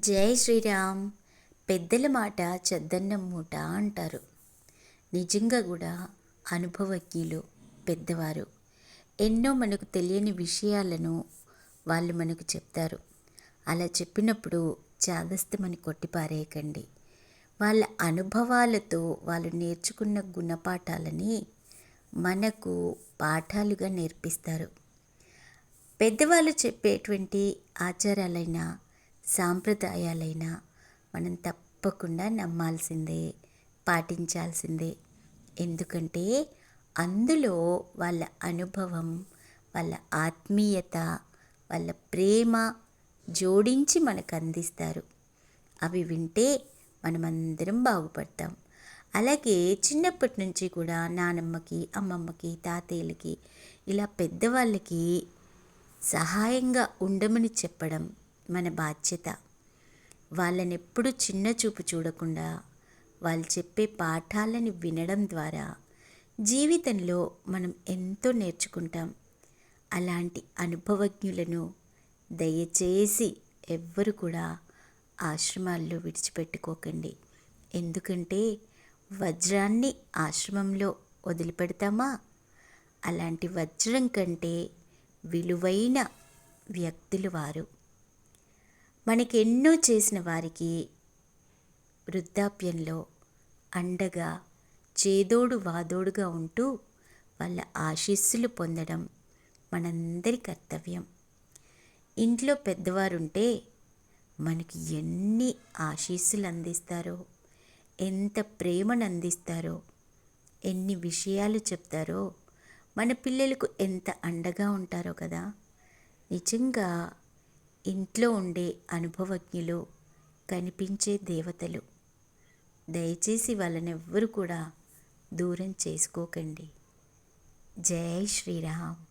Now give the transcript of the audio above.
జై శ్రీరామ్. పెద్దల మాట చెద్దన్నం మూట అంటారు. నిజంగా కూడా అనుభవజ్ఞులు పెద్దవారు. ఎన్నో మనకు తెలియని విషయాలను వాళ్ళు మనకు చెప్తారు. అలా చెప్పినప్పుడు చాదస్తమని కొట్టిపారేయకండి. వాళ్ళ అనుభవాలతో వాళ్ళు నేర్చుకున్న గుణపాఠాలని మనకు పాఠాలుగా నేర్పిస్తారు. పెద్దవాళ్ళు చెప్పేటువంటి ఆచారాలైన సాంప్రదాయాలైనా మనం తప్పకుండా నమ్మాల్సిందే పాటించాల్సిందే. ఎందుకంటే అందులో వాళ్ళ అనుభవం వాళ్ళ ఆత్మీయత వాళ్ళ ప్రేమ జోడించి మనకు అందిస్తారు. అవి వింటే మనమందరం బాగుపడతాం. అలాగే చిన్నప్పటి నుంచి కూడా నానమ్మకి అమ్మమ్మకి తాతయ్యలకి ఇలా పెద్దవాళ్ళకి సహాయంగా ఉండమని చెప్పడం మన బాధ్యత. వాళ్ళని ఎప్పుడు చిన్న చూపు చూడకుండా వాళ్ళు చెప్పే పాఠాలని వినడం ద్వారా జీవితంలో మనం ఎంతో నేర్చుకుంటాం. అలాంటి అనుభవజ్ఞులను దయచేసి ఎవ్వరు కూడా ఆశ్రమాల్లో విడిచిపెట్టుకోకండి. ఎందుకంటే వజ్రాన్ని ఆశ్రమంలో వదిలిపెడతామా? అలాంటి వజ్రం కంటే విలువైన వ్యక్తులు వారు. మనకి ఎన్నో చేసిన వారికి వృద్ధాప్యంలో అండగా చేదోడు వాదోడుగా ఉంటూ వాళ్ళ ఆశీస్సులు పొందడం మనందరి కర్తవ్యం. ఇంట్లో పెద్దవారుంటే మనకి ఎన్ని ఆశీస్సులు అందిస్తారో ఎంత ప్రేమను అందిస్తారో ఎన్ని విషయాలు చెప్తారో మన పిల్లలకు ఎంత అండగా ఉంటారో కదా. నిజంగా ఇంట్లో ఉండే అనుభవజ్ఞులు కనిపించే దేవతలు. దయచేసి వాళ్ళనెవ్వరు కూడా దూరం చేసుకోకండి. జై శ్రీరామ్.